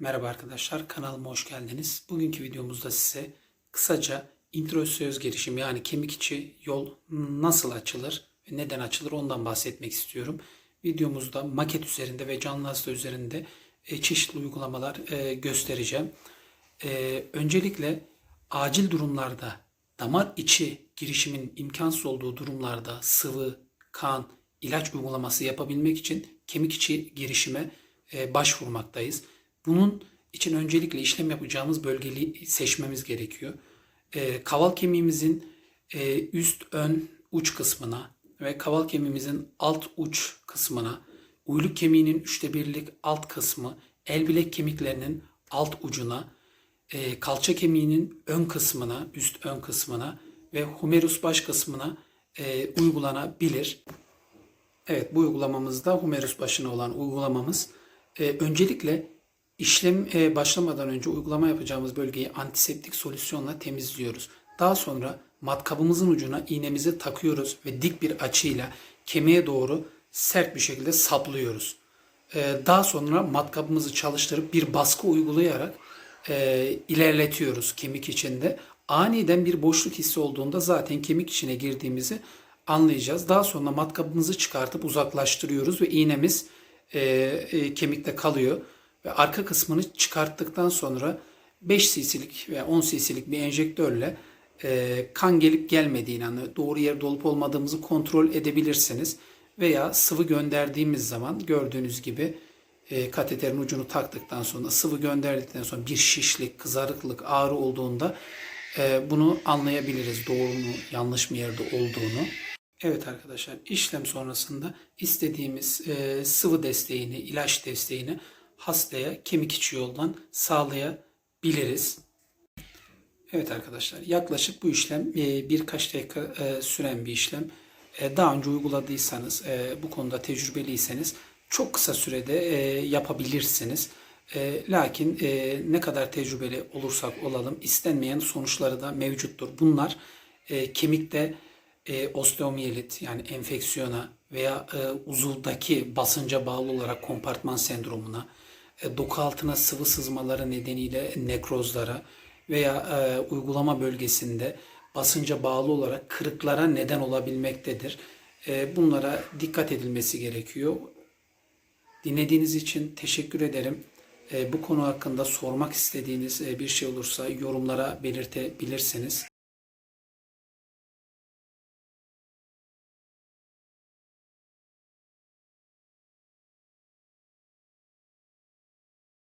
Merhaba arkadaşlar, kanalıma hoş geldiniz. Bugünkü videomuzda size kısaca intraösöz girişim yani kemik içi yol nasıl açılır ve neden açılır ondan bahsetmek istiyorum. Videomuzda maket üzerinde ve canlı hasta üzerinde e, çeşitli uygulamalar e, göstereceğim. E, öncelikle acil durumlarda damar içi girişimin imkansız olduğu durumlarda sıvı, kan, ilaç uygulaması yapabilmek için kemik içi girişime başvurmaktayız. Bunun için öncelikle işlem yapacağımız bölgeyi seçmemiz gerekiyor. E, kaval kemiğimizin e, üst ön uç kısmına ve kaval kemiğimizin alt uç kısmına, uyluk kemiğinin üçte birlik alt kısmı, el bilek kemiklerinin alt ucuna, e, kalça kemiğinin ön kısmına, üst ön kısmına ve humerus baş kısmına e, uygulanabilir. Evet bu uygulamamızda humerus başına olan uygulamamız. Ee, öncelikle işlem e, başlamadan önce uygulama yapacağımız bölgeyi antiseptik solüsyonla temizliyoruz. Daha sonra matkabımızın ucuna iğnemizi takıyoruz ve dik bir açıyla kemiğe doğru sert bir şekilde saplıyoruz. Ee, daha sonra matkabımızı çalıştırıp bir baskı uygulayarak e, ilerletiyoruz kemik içinde. Aniden bir boşluk hissi olduğunda zaten kemik içine girdiğimizi anlayacağız. Daha sonra matkabımızı çıkartıp uzaklaştırıyoruz ve iğnemiz e, e, kemikte kalıyor. Ve arka kısmını çıkarttıktan sonra 5 cc'lik veya 10 cc'lik bir enjektörle e, kan gelip gelmediğini, yani doğru yerde olup olmadığımızı kontrol edebilirsiniz. Veya sıvı gönderdiğimiz zaman gördüğünüz gibi e, kateterin ucunu taktıktan sonra sıvı gönderdikten sonra bir şişlik, kızarıklık, ağrı olduğunda e, bunu anlayabiliriz. Doğru mu, yanlış mı yerde olduğunu. Evet arkadaşlar işlem sonrasında istediğimiz e, sıvı desteğini, ilaç desteğini hastaya kemik içi yoldan sağlayabiliriz. Evet arkadaşlar yaklaşık bu işlem e, birkaç dakika e, süren bir işlem. E, daha önce uyguladıysanız, bu konuda tecrübeliyseniz çok kısa sürede yapabilirsiniz. Lakin ne kadar tecrübeli olursak olalım istenmeyen sonuçları da mevcuttur. Bunlar kemikte osteomiyelit yani enfeksiyona veya uzuvdaki basınca bağlı olarak kompartman sendromuna, doku altına sıvı sızmaları nedeniyle nekrozlara veya e, uygulama bölgesinde basınca bağlı olarak kırıklara neden olabilmektedir. E, bunlara dikkat edilmesi gerekiyor. Dinlediğiniz için teşekkür ederim. E, bu konu hakkında sormak istediğiniz e, bir şey olursa yorumlara belirtebilirsiniz.